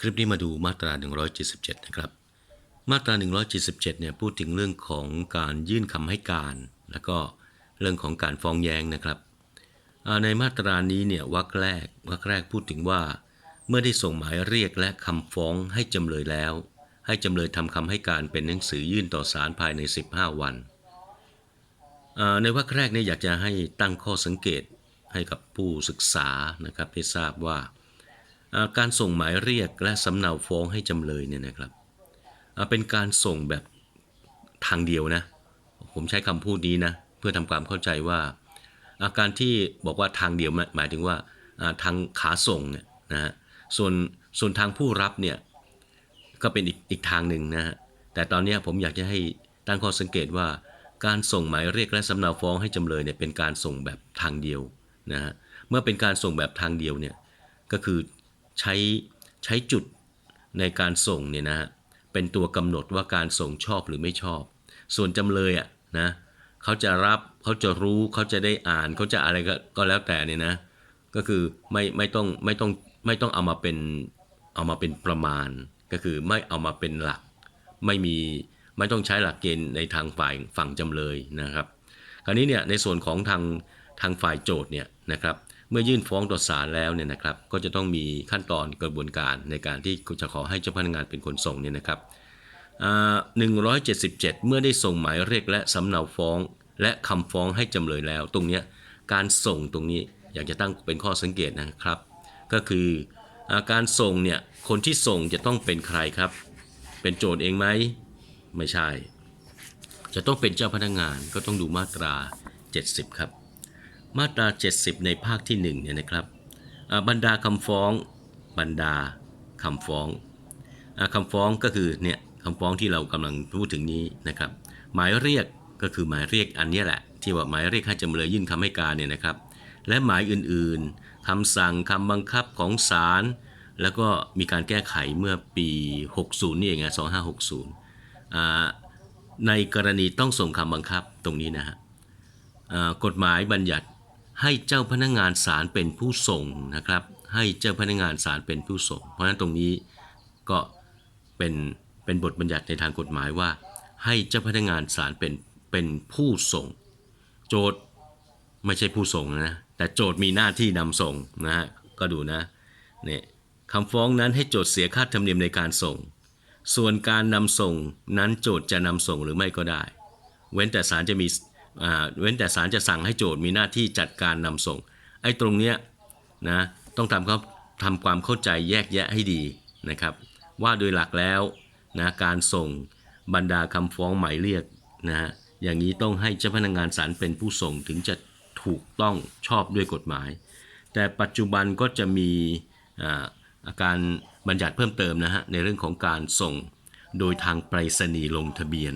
คลิปนี้มาดูมาตรา 177 นะครับ มาตรา 177 เนี่ยพูดถึงเรื่องของการยื่นคำให้การ แล้วก็เรื่องของการฟ้องแย้งนะครับ ในมาตรานี้เนี่ยวรรคแรกวรรคแรกพูดถึงว่า เมื่อได้ส่งหมายเรียกและคำฟ้องให้จำเลยแล้ว ให้จำเลยทำคำให้การเป็นหนังสือยื่นต่อศาลภายใน 15 วัน ในวรรคแรกเนี่ยอยากจะให้ตั้งข้อสังเกตให้กับผู้ศึกษานะครับได้ทราบว่า การส่งหมายเรียกและสำเนาฟ้องให้จำเลยเนี่ยนะครับเป็นการส่งแบบทางเดียวนะ ผมใช้คำพูดนี้นะเพื่อทำความเข้าใจว่า อาการที่บอกว่าทางเดียวหมายถึงว่าทางขาส่งเนี่ยนะฮะส่วนส่วนทางผู้รับเนี่ยก็เป็นอีกอีกทางหนึ่งนะฮะแต่ตอนนี้ผมอยากจะให้ตั้งข้อสังเกตว่า การส่งหมายเรียกและสำเนาฟ้องให้จำเลยเนี่ยเป็นการส่งแบบทางเดียวนะฮะเมื่อเป็นการส่งแบบทางเดียวเนี่ยก็คือ ใช้ใช้จุดในการส่งเนี่ยนะฮะเป็นตัวกำหนดว่าการส่งชอบหรือไม่ชอบ ส่วนจำเลยอะนะเขาจะรับเขาจะรู้เขาจะได้อ่านเขาจะอะไรก็ก็แล้วแต่เนี่ยนะก็คือไม่ไม่ต้องไม่ต้องไม่ต้องเอามาเป็นเอามาเป็นประมาณ ก็คือไม่เอามาเป็นหลัก ไม่มีไม่ต้องใช้หลักเกณฑ์ในทางฝ่ายฝั่งจำเลยนะครับ คราวนี้เนี่ยในส่วนของทางทางฝ่ายโจทย์เนี่ยนะครับ เมื่อยื่นฟ้องต่อศาลแล้วเนี่ยนะครับ ก็จะต้องมีขั้นตอนกระบวนการในการที่จะขอให้เจ้าพนักงานเป็นคนส่งเนี่ยนะครับอ่า177 เมื่อได้ส่งหมายเรียกและสำเนาฟ้อง และคำฟ้องให้จำเลยแล้ว ตรงนี้การส่งตรงนี้อยากจะตั้งเป็นข้อสังเกตนะครับ ก็คืออการส่งเนี่ยคนที่ส่งจะต้องเป็นใครครับ เป็นโจทย์เองไหมไม่ใช่ จะต้องเป็นเจ้าพนักงานก็ต้องดูมาตรา 70 ครับ มาตรา 70 ในภาคที่1เนี่ยนะครับบรรดาคำฟ้องบรรดาคำฟ้องอคำฟ้องก็คือเนี่ยคำฟ้องที่เรากำลังพูดถึงนี้นะครับหมายเรียกก็คือหมายเรียกอันนี้แหละ ที่ว่าหมายเรียกให้จำเลยยื่นคำให้การเนี่ยนะครับ และหมายอื่นๆคำสั่งคำบังคับของศาลแล้วก็มีการแก้ไขเมื่อปี 60 นี่เองนะ2560 ในกรณีต้องส่งคำบังคับตรงนี้นะฮะกฎหมายบัญญัติ ให้เจ้าพนักงานศาลเป็นผู้ส่งนะครับ ให้เจ้าพนักงานศาลเป็นผู้ส่ง เพราะฉะนั้นตรงนี้ก็เป็นเป็นบทบัญญัติในทางกฎหมายว่า ให้เจ้าพนักงานศาลเป็นเป็นผู้ส่ง โจทย์ไม่ใช่ผู้ส่งนะแต่โจทย์มีหน้าที่นำส่งนะฮะก็ดูนะเนี่ยคำฟ้องนั้นให้โจทย์เสียค่าธรรมเนียมในการส่ง ส่วนการนำส่งนั้นโจทย์จะนำส่งหรือไม่ก็ได้ เว้นแต่ศาลจะมี เว้นแต่ศาลจะสั่งให้โจทย์มีหน้าที่จัดการนำส่ง ไอ้ตรงเนี้ยนะต้องทำเขาทำความเข้าใจแยกแยะให้ดีนะครับ ว่าโดยหลักแล้วนะการส่งบรรดาคำฟ้องหมายเรียกนะฮะอย่างนี้ต้องให้เจ้าพนักงานศาลเป็นผู้ส่งถึงจะถูกต้องชอบด้วยกฎหมาย แต่ปัจจุบันก็จะมีอาการบัญญัติเพิ่มเติมนะฮะในเรื่องของการส่งโดยทางไปรษณีย์ลงทะเบียน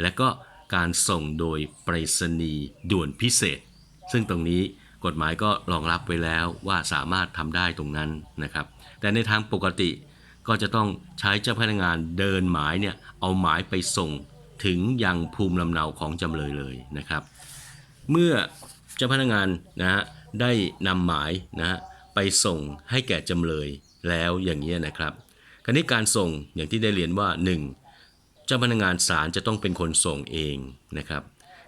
และก็ การส่งโดยไปรษณีย์ด่วนพิเศษ ซึ่งตรงนี้กฎหมายก็รองรับไว้แล้วว่าสามารถทำได้ตรงนั้นนะครับ แต่ในทางปกติก็จะต้องใช้เจ้าพนักงานเดินหมายเนี่ยเอาหมายไปส่งถึงยังภูมิลำเนาของจำเลยเลยนะครับ เมื่อเจ้าพนักงานนะฮะได้นำหมายนะฮะไปส่งให้แก่จำเลยแล้วอย่างนี้นะครับคราวนี้การส่งอย่างที่ได้เรียนว่า 1. เจ้าพนักงานศาลจะต้องเป็นคนส่งเองนะครับ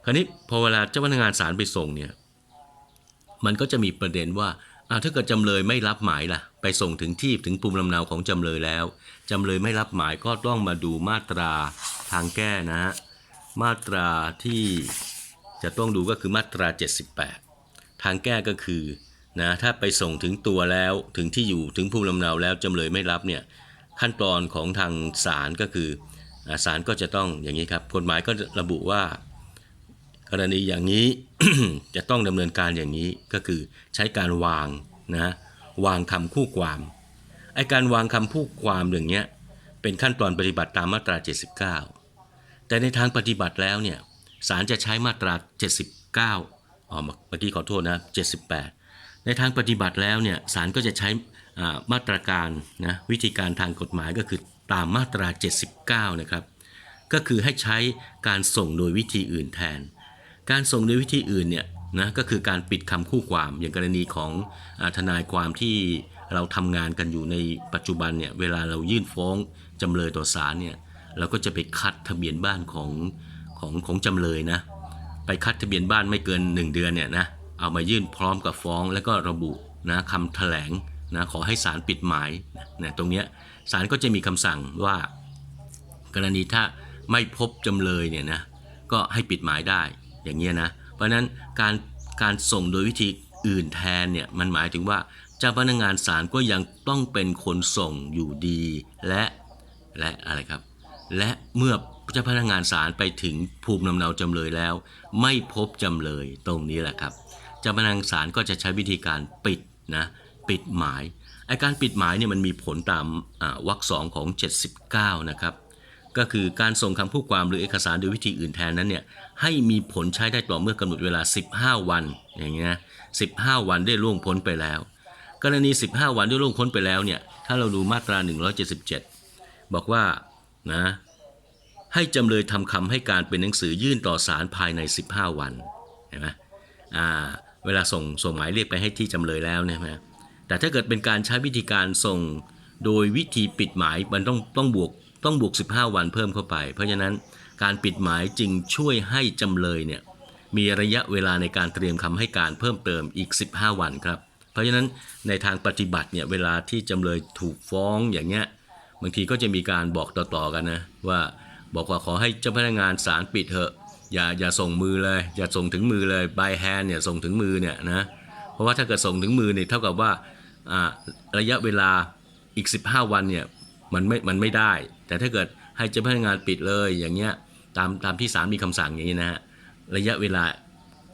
คราวนี้พอเวลาเจ้าพนักงานศาลไปส่งเนี่ยมันก็จะมีประเด็นว่าอาถ้าเกิดจำเลยไม่รับหมายล่ะ ไปส่งถึงที่ถึงภูมิลำเนาของจำเลยแล้ว จำเลยไม่รับหมายก็ต้องมาดูมาตราทางแก้นะฮะมาตราที่จะต้องดูก็คือมาตรา 78 ทางแก้ก็คือนะถ้าไปส่งถึงตัวแล้วถึงที่อยู่ถึงภูมิลำเนาแล้วจำเลยไม่รับเนี่ยขั้นตอนของทางศาลก็คือ ศาลก็จะต้องอย่างนี้ครับกฎหมายก็ระบุว่า กรณีอย่างนี้จะต้องดำเนินการอย่างนี้ก็คือใช้การวางนะวางคำคู่ความไอการวางคำคู่ความอย่างเงี้ยเป็นขั้นตอนปฏิบัติตามมาตรา 79 แต่ในทางปฏิบัติแล้วเนี่ยศาลจะใช้มาตรา 79อ๋อเมื่อกี้ขอโทษนะ 78 ในทางปฏิบัติแล้วเนี่ยศาลก็จะใช้อามาตรการนะวิธีการทางกฎหมายก็คือ ตามมาตรา 79 นะครับ ก็คือให้ใช้การส่งโดยวิธีอื่นแทน การส่งโดยวิธีอื่นเนี่ยนะก็คือการปิดคำคู่ความอย่างกรณีของอทนายความที่เราทำงานกันอยู่ในปัจจุบันเนี่ยเวลาเรายื่นฟ้องจำเลยต่อศาลเนี่ยเราก็จะไปคัดทะเบียนบ้านของของของจำเลยนะไปคัดทะเบียนบ้านไม่เกิน 1 เดือนเนี่ยนะเอามายื่นพร้อมกับฟ้องแล้วก็ระบุนะคำแถลง นะขอให้ศาลปิดหมายนะตรงนี้ศาลก็จะมีคำสั่งว่ากรณีถ้าไม่พบจำเลยเนี่ยนะก็ให้ปิดหมายได้อย่างเงี้ยนะเพราะฉะนั้นการการส่งโดยวิธีอื่นแทนเนี่ยมันหมายถึงว่าเจ้าพนักงานศาลก็ยังต้องเป็นคนส่งอยู่ดีและและอะไรครับ และเมื่อเจ้าพนักงานศาลไปถึงภูมิลำเนาจำเลยแล้ว ไม่พบจำเลยตรงนี้แหละครับเจ้าพนักงานศาลก็จะใช้วิธีการปิดนะ ปิดหมายไอการปิดหมายเนี่ยมันมีผลตามวรรคสองของ 79 นะครับ ก็คือการส่งคำพูดความหรือเอกสารโดยวิธีอื่นแทนนั้นเนี่ยให้มีผลใช้ได้ต่อเมื่อกำหนดเวลา 15 วันอย่างเงี้ยนะ15วันได้ล่วงพ้นไปแล้ว กรณี 15 วันได้ล่วงพ้นไปแล้วเนี่ยถ้าเราดูมาตรา 177 บอกว่านะให้จำเลยทำคำให้การเป็นหนังสือยื่นต่อศาลภายใน 15 วันเห็นไหมอ่าเวลาส่งส่งหมายเรียกไปให้ที่จำเลยแล้วเนี่ยนะ แต่ถ้าเกิดเป็นการใช้วิธีการส่ง โดยวิธีปิดหมายมันต้องต้องบวกต้องบวก 15 วันเพิ่มเข้าไป เพราะฉะนั้นการปิดหมายจึงช่วยให้จำเลยเนี่ยมีระยะเวลาในการเตรียมคำให้การเพิ่มเติมอีก 15 วันครับ เพราะฉะนั้นในทางปฏิบัติเนี่ยเวลาที่จำเลยถูกฟ้องอย่างเงี้ยบางทีก็จะมีการบอกต่อๆกันนะว่าบอกว่าขอให้เจ้าพนักงานศาลปิดเถอะอย่าอย่าส่งมือเลย อย่าส่งถึงมือเลย by hand เนี่ยส่งถึงมือเนี่ยนะเพราะว่าถ้าเกิดส่งถึงมือเนี่ยเท่ากับว่าอ่า ระยะเวลาอีก 15 วันเนี่ยมันไม่มันไม่ได้ แต่ถ้าเกิดให้เจ้าพนักงานปิดเลยอย่างเงี้ยตามตามที่ศาลมีคำสั่งอย่างนี้นะฮะระยะเวลา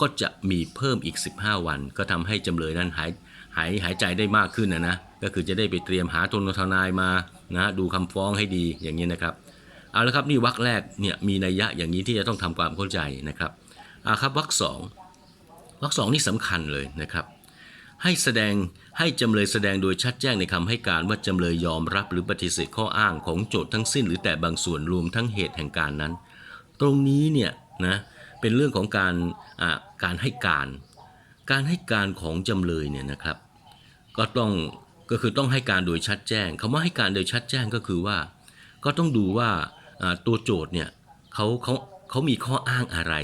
ก็จะมีเพิ่มอีก 15 วัน ก็ทำให้จำเลยนั้นหายหายหายใจได้มากขึ้นนะนะก็คือจะได้ไปเตรียมหาทนทนายมานะดูคำฟ้องให้ดีอย่างนี้นะครับเอาละครับนี่วรรคแรกเนี่ยมีนัยยะอย่างนี้ที่จะต้องทำความเข้าใจนะครับอ่าครับวรรคสองวรรคสองนี่สำคัญเลยนะครับ ให้แสดงให้จำเลยแสดงโดยชัดแจ้งในคำให้การว่าจำเลยยอมรับหรือปฏิเสธข้ออ้างของโจทย์ทั้งสิ้นหรือแต่บางส่วนรวมทั้งเหตุแห่งการนั้น ตรงนี้เนี่ยนะเป็นเรื่องของการการให้การ การให้การของจำเลยเนี่ยนะครับ ก็ต้องก็คือต้องให้การโดยชัดแจ้งคำว่าให้การโดยชัดแจ้งก็คือว่า ก็ต้องดูว่าอ่าตัวโจทย์เนี่ยเขาเขาเขามีข้ออ้างอะไร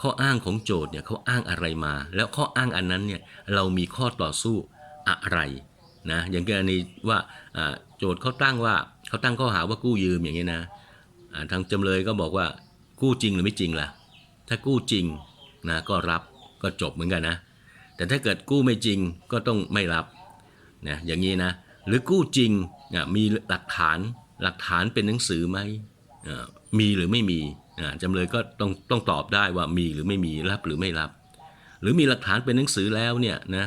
ข้ออ้างของโจทย์เนี่ยเขาอ้างอะไรมา แล้วข้ออ้างอันนั้นเนี่ยเรามีข้อต่อสู้อะไรนะอย่างกรณีว่าอ่าโจทย์เขาตั้งว่าเขาตั้งข้อหาว่ากู้ยืมอย่างนี้นะทางจำเลยก็บอกว่ากู้จริงหรือไม่จริงล่ะ ถ้ากู้จริงนะก็รับก็จบเหมือนกันนะ แต่ถ้าเกิดกู้ไม่จริงก็ต้องไม่รับนะอย่างนี้นะหรือกู้จริงอะมีหลักฐานหลักฐานเป็นหนังสือไหมมีหรือไม่มี จำเลยก็ต้องต้องตอบได้ว่ามีหรือไม่มีรับหรือไม่รับ หรือมีหลักฐานเป็นหนังสือแล้วเนี่ยนะ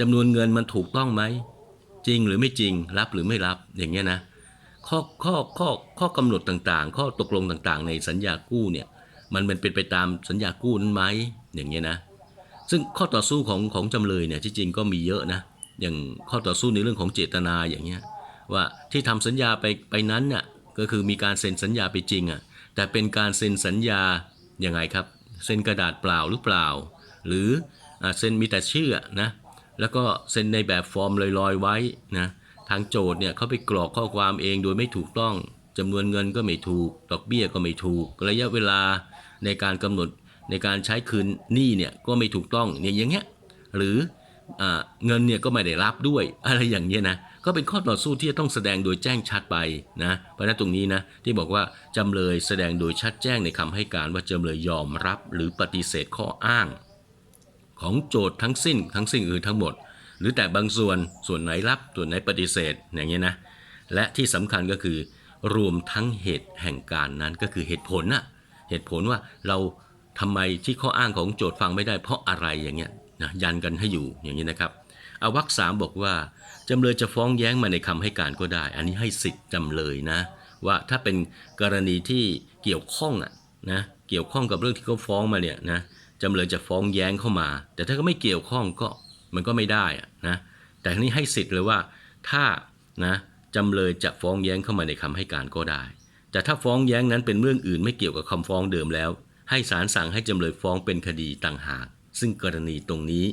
จำนวนเงินมันถูกต้องไหมจริงหรือไม่จริงรับหรือไม่รับอย่างเงี้ยนะข้อข้อข้อข้อกำหนดต่างๆ ข้อตกลงต่างๆ ในสัญญากู้เนี่ยมันเป็นเป็นไปตามสัญญากู้นั้นไหมอย่างเงี้ยนะซึ่งข้อต่อสู้ของของจำเลยเนี่ยที่จริงก็มีเยอะนะอย่างข้อต่อสู้ในเรื่องของเจตนาอย่างเงี้ยว่าที่ทำสัญญาไปไปนั้นน่ะ ก็คือมีการเซ็นสัญญาไปจริงอะแต่เป็นการเซ็นสัญญายังไงครับเซ็นกระดาษเปล่าหรือเปล่า หรือเซ็นมีแต่ชื่อนะแล้วก็เซ็นในแบบฟอร์มลอยๆไว้นะทางโจทย์เนี่ยเขาไปกรอกข้อความเองโดยไม่ถูกต้องจำนวนเงินก็ไม่ถูก ดอกเบี้ยก็ไม่ถูก ระยะเวลาในการกำหนดในการใช้คืนหนี้เนี่ยก็ไม่ถูกต้องเนี่ยอย่างเงี้ยหรืออเงินเนี่ยก็ไม่ได้รับด้วยอะไรอย่างเงี้ยนะ ก็เป็นข้อต่อสู้ที่จะต้องแสดงโดยแจ้งชัดไปนะเพราะนั้นตรงนี้นะที่บอกว่าจำเลยแสดงโดยชัดแจ้งในคำให้การว่าจำเลยยอมรับหรือปฏิเสธข้ออ้าง ของโจทย์ทั้งสิ้น ทั้งสิ่งอื่นทั้งหมด หรือแต่บางส่วนส่วนไหนรับส่วนไหนปฏิเสธอย่างเงี้ยนะและที่สำคัญก็คือ รวมทั้งเหตุแห่งการนั้นก็คือเหตุผลน่ะเหตุผลว่าเราทำไมที่ข้ออ้างของโจทย์ฟังไม่ได้เพราะอะไรอย่างเงี้ยนะยันกันให้อยู่อย่างนี้นะครับอวรรคสามบอกว่า จำเลยจะฟ้องแย้งมาในคำให้การก็ได้ อันนี้ให้สิทธิ์จำเลยนะ ว่าถ้าเป็นกรณีที่เกี่ยวข้องอะนะเกี่ยวข้องกับเรื่องที่เขาฟ้องมาเนี่ยนะจำเลยจะฟ้องแย้งเข้ามา แต่ถ้าก็ไม่เกี่ยวข้องก็มันก็ไม่ได้อะนะแต่ทีนี้ให้สิทธิ์เลยว่าถ้านะจำเลยจะฟ้องแย้งเข้ามาในคำให้การก็ได้ แต่ถ้าฟ้องแย้งนั้นเป็นเรื่องอื่นไม่เกี่ยวกับคำฟ้องเดิมแล้ว ให้ศาลสั่งให้จำเลยฟ้องเป็นคดีต่างหาก ซึ่งกรณีตรงนี้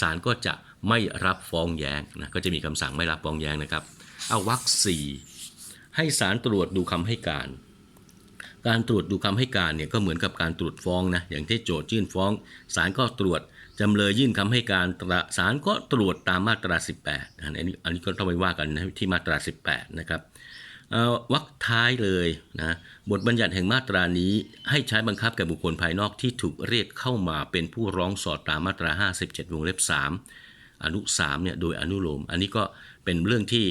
ศาลก็จะไม่รับฟ้องแย้งนะก็จะมีคำสั่งไม่รับฟ้องแย้งนะครับ เอาวรรคสี่ให้ศาลตรวจดูคำให้การ การตรวจดูคำให้การเนี่ยก็เหมือนกับการตรวจฟ้องนะอย่างที่โจทยื่นฟ้องศาลก็ตรวจจำเลยยื่นคำให้การตราศาลก็ตรวจตามมาตรา 18อันนี้อันนี้ก็ต้องไปว่ากันนะที่มาตรา 18 นะครับ วรรคท้ายเลยนะบทบัญญัติแห่งมาตรานี้ให้ใช้บังคับแก่บุคคลภายนอกที่ถูกเรียกเข้ามาเป็นผู้ร้องสอดตามมาตรา 57 วงเล็บ 3 อนุ3เนี่ยโดยอนุโลม อันนี้ก็เป็นเรื่องที่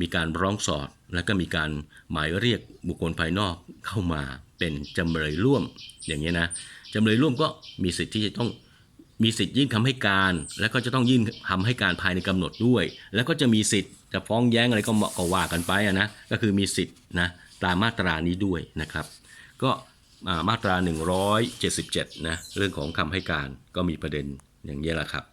มีการร้องสอดแล้วก็มีการหมายเรียกบุคคลภายนอกเข้ามาเป็นจำเลยร่วมอย่างนี้ยนะจำเลยร่วมก็มีสิทธิ์ที่จะต้อง มีสิทธิ์ยื่นคำให้การ แล้วก็จะต้องยื่นคำให้การภายในกำหนดด้วย แล้วก็จะมีสิทธิ์จะฟ้องแย้งอะไรก็เหมาะก็ว่ากันไปนะก็คือมีสิทธิ์นะตามมาตรานี้ด้วยนะครับ ก็อ่ามาตรา 177นะเรื่องของคำให้การก็มีประเด็นอย่างนี้แหละครับ